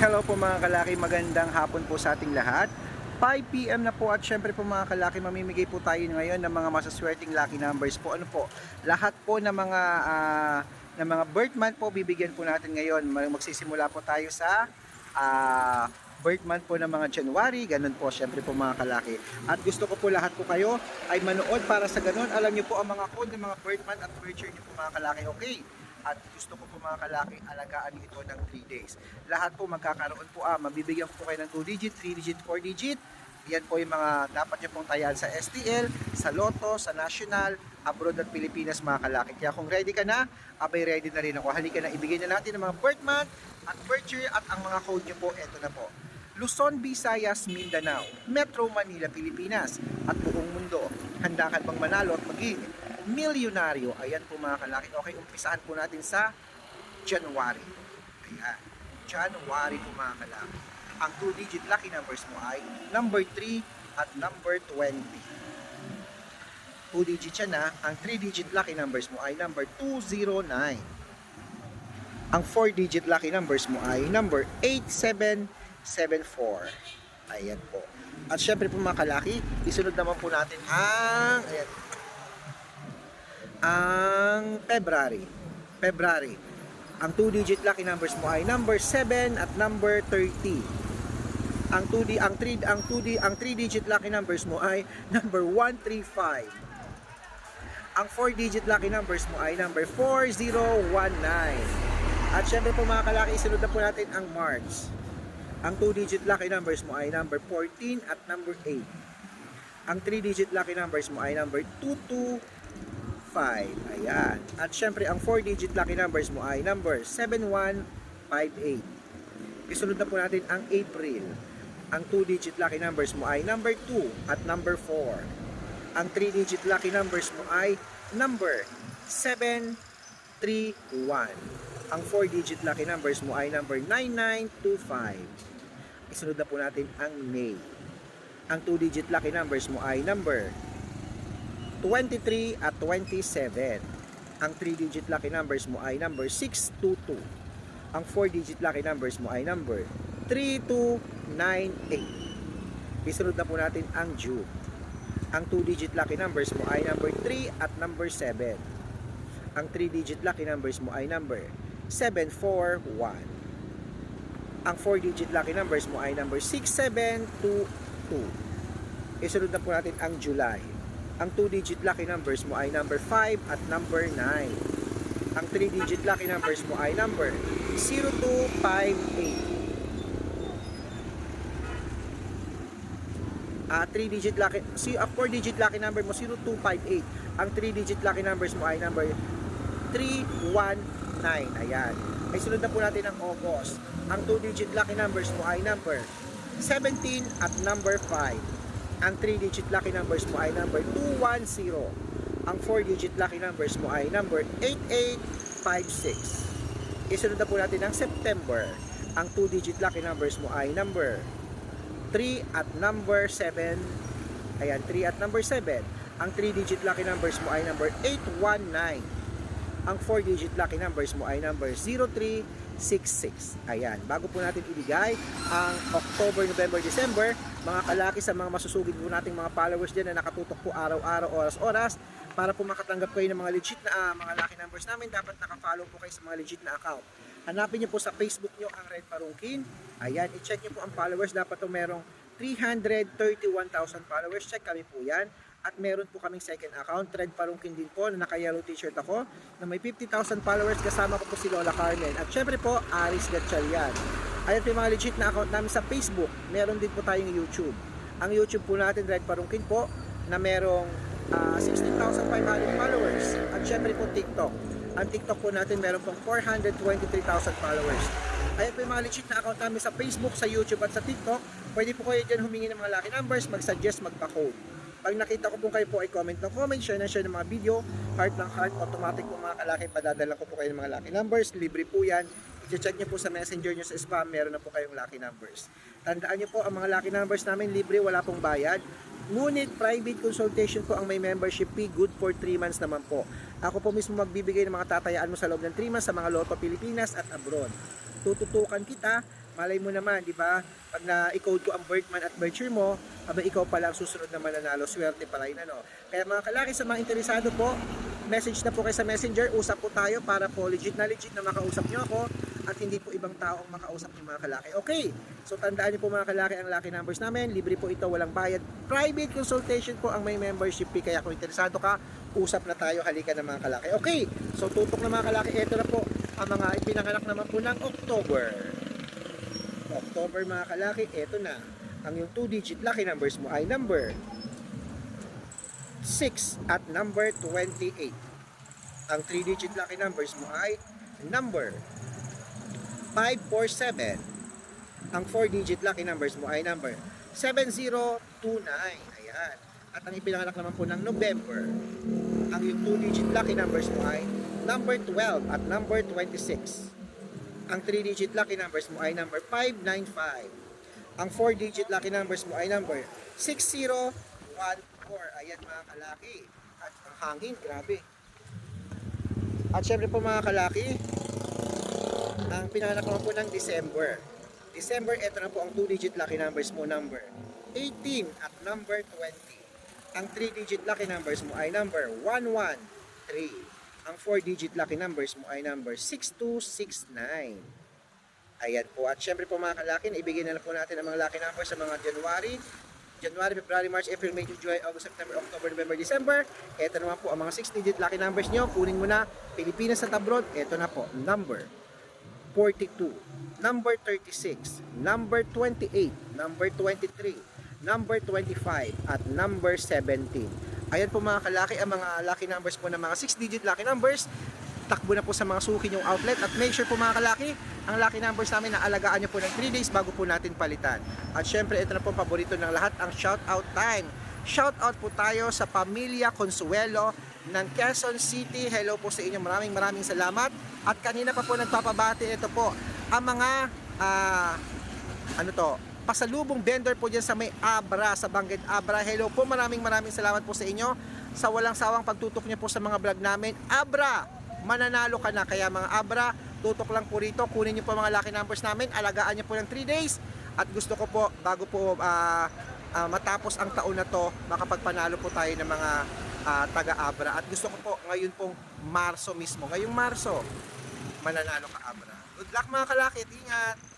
Hello po mga kalaki, magandang hapon po sa ating lahat. 5pm na po at syempre po mga kalaki, mamimigay po tayo ngayon ng mga masaswerteng lucky numbers po. Ano po, lahat po ng mga ah, ng mga birth month po bibigyan po natin ngayon. Mag- Magsisimula po tayo sa ah, birth month po ng mga January, ganun po syempre po mga kalaki. At gusto ko po lahat po kayo ay manood para sa ganun. Alam niyo po ang mga code ng mga birth month at birth year niyo po mga kalaki, okay? At gusto ko po mga kalaki, alagaan ito ng 3 days. Lahat po magkakaroon po, ah, mabibigyan po kayo ng 2 digit, 3 digit, 4 digit. Yan po yung mga dapat niyo pong tayaan sa STL, sa Lotto, sa National, abroad at Pilipinas mga kalaki. Kaya kung ready ka na, abay ready na rin ako. Halika na, ibigay na natin ang mga birth month at birth year at ang mga code niyo po, eto na po. Luzon, Visayas, Mindanao, Metro Manila, Pilipinas at buong mundo. Handa ka bang manalo at maging milyonaryo? Ayan po mga kalaki. Okay, umpisahan po natin sa January. Ayan. January po mga kalaki. Ang 2-digit lucky numbers mo ay number 3 at number 20. 2-digit siya na. Ang 3-digit lucky numbers mo ay number 209. Ang 4-digit lucky numbers mo ay number 8774. Ayan po. At syempre po mga kalaki, isunod naman po natin ang ayan, ang February. February. Ang 2-digit lucky numbers mo ay number 7 at number 30. Ang 2D ang 3 ang 2D ang 3-digit lucky numbers mo ay number 135. Ang 4-digit lucky numbers mo ay number 4019. At syempre po mga kalaki, isunod na po natin ang March. Ang 2-digit lucky numbers mo ay number 14 at number 8. Ang 3-digit lucky numbers mo ay number 225. Ayan. At syempre, ang 4-digit lucky numbers mo ay number 7158. Isunod na po natin ang April. Ang 2-digit lucky numbers mo ay number 2 at number 4. Ang 3-digit lucky numbers mo ay number 731. Ang 4-digit lucky numbers mo ay number 9925. Isunod na po natin ang May. Ang 2-digit lucky numbers mo ay number 23 at 27. Ang 3-digit lucky numbers mo ay number 622. Ang 4-digit lucky numbers mo ay number 3298. Isunod na po natin ang June. Ang 2-digit lucky numbers mo ay number 3 at number 7. Ang 3-digit lucky numbers mo ay number 741. Ang 4-digit lucky numbers mo ay number 6722. Isunod na po natin ang July. Ang 2-digit lucky numbers mo ay number 5 at number 9. Ang 3-digit lucky numbers mo ay number 0258. Ah, 3-digit lucky, si ah, 4-digit lucky number mo 0258. Ang 3-digit lucky numbers mo ay number 319. Ayan. Ay sunod na po natin ang August. Ang 2-digit lucky numbers mo ay number 17 at number 5. Ang 3-digit lucky numbers mo ay number 210. Ang 4-digit lucky numbers mo ay number 8856. Isunod na po natin ang September. Ang 2-digit lucky numbers mo ay number 3 at number 7. Ayan, 3 at number 7. Ang 3-digit lucky numbers mo ay number 819. Ang 4-digit lucky numbers mo ay number 0366. Ayan, bago po natin ibigay ang October, November, December, mga kalaki sa mga masusugid po nating mga followers dyan na nakatutok po araw-araw, oras-oras, para po makatanggap kayo ng mga legit na ah, mga lucky numbers namin, dapat nakafollow po kayo sa mga legit na account. Hanapin niyo po sa Facebook niyo ang Red Parungkin. Ayan, i-check niyo po ang followers. Dapat po merong 331,000 followers. Check kami po yan. At meron po kaming second account, Red Parungkin din po, na naka-yellow t-shirt ako, na may 50,000 followers. Kasama ko po si Lola Carmen. At syempre po, Aris Gatchalian. Ayan po yung mga legit na account namin sa Facebook. Meron din po tayong YouTube. Ang YouTube po natin, Red Parungkin po, na merong ah, 16,500 followers. At syempre po TikTok. Ang TikTok po natin meron pong 423,000 followers. Ayan po yung mga legit na account namin sa Facebook, sa YouTube at sa TikTok. Pwede po kayo dyan humingi ng mga lucky numbers, mag-suggest, magpa-code. Pag nakita ko po kayo po ay comment ng comment, share na share ng mga video, heart ng heart, automatic po mga kalaki, padadala ko po kayo ng mga lucky numbers, libre po yan. I-check nyo po sa messenger nyo sa spam, meron na po kayong lucky numbers. Tandaan nyo po, ang mga lucky numbers namin libre, wala pong bayad. Ngunit private consultation po ang may membership fee, good for 3 months naman po. Ako po mismo magbibigay ng mga tatayaan mo sa loob ng 3 months sa mga Lotto Pilipinas at abroad. Tututukan kita Malay mo naman, di ba? Pag na-code ko ang birthman at year mo, aba ikaw pala ang susunod na mananalo. Swerte pala yun, ano? Kaya mga kalaki, sa mga interesado po, message na po kayo sa messenger, usap po tayo para po legit na legit na makausap nyo ako at hindi po ibang tao ang makausap ng mga kalaki. Okay, so tandaan niyo po mga kalaki ang lucky numbers namin. Libre po ito, walang bayad. Private consultation po ang may membership fee. Kaya kung interesado ka, usap na tayo, halika ng mga kalaki. Okay, so tutok na mga kalaki, ito na po ang mga ipinanganak naman po ng October. October mga kalaki, ito na. Ang yung 2-digit lucky numbers mo ay number 6 at number 28. Ang 3-digit lucky numbers mo ay number 547. Ang 4-digit lucky numbers mo ay number 7029. Ayan. At ang ipinanganak naman po ng November, ang yung 2-digit lucky numbers mo ay number 12 at number 26. Ang 3-digit lucky numbers mo ay number 595. Ang 4-digit lucky numbers mo ay number 6014. Ayan mga kalaki. At ang hangin, grabe. At syempre po mga kalaki, ang pinanganak naman po ng December. December, ito na po ang 2-digit lucky numbers mo, number 18 at number 20. Ang 3-digit lucky numbers mo ay number 113. Ang 4-digit lucky numbers mo ay number 6269. Ayan po. At syempre po mga kalaki, ibigay na lang po natin ang mga lucky numbers sa mga January, January, February, March, April, May, June, July, August, September, October, November, December. Ito naman po ang mga 6-digit lucky numbers nyo. Kunin mo na. Pilipinas at abroad. Ito na po. Number 42, number 36, number 28, number 23, number 25, at number 17. Ayan po mga kalaki, ang mga lucky numbers po ng mga 6-digit lucky numbers. Takbo na po sa mga suki yung outlet at make sure po mga kalaki, ang lucky numbers namin na alagaan nyo po ng 3 days bago po natin palitan. At syempre, ito na po paborito ng lahat, ang shout out time. Shout out po tayo sa Pamilya Consuelo ng Quezon City. Hello po sa inyo. Maraming maraming salamat. At kanina pa po nagpapabati ito po ang mga ah, ano to, pasalubong vendor po dyan sa may Abra, sa Bangged Abra. Hello po, maraming maraming salamat po sa inyo sa walang sawang pagtutok niyo po sa mga vlog namin. Abra, mananalo ka na. Kaya mga Abra, tutok lang po rito. Kunin niyo po mga lucky numbers namin. Alagaan niyo po ng 3 days. At gusto ko po, bago po ah, ah, matapos ang taon na to, makapagpanalo po tayo ng mga ah, taga-Abra. At gusto ko po ngayon pong Marso mismo. Ngayong Marso, mananalo ka Abra. Good luck mga kalakit. Ingat!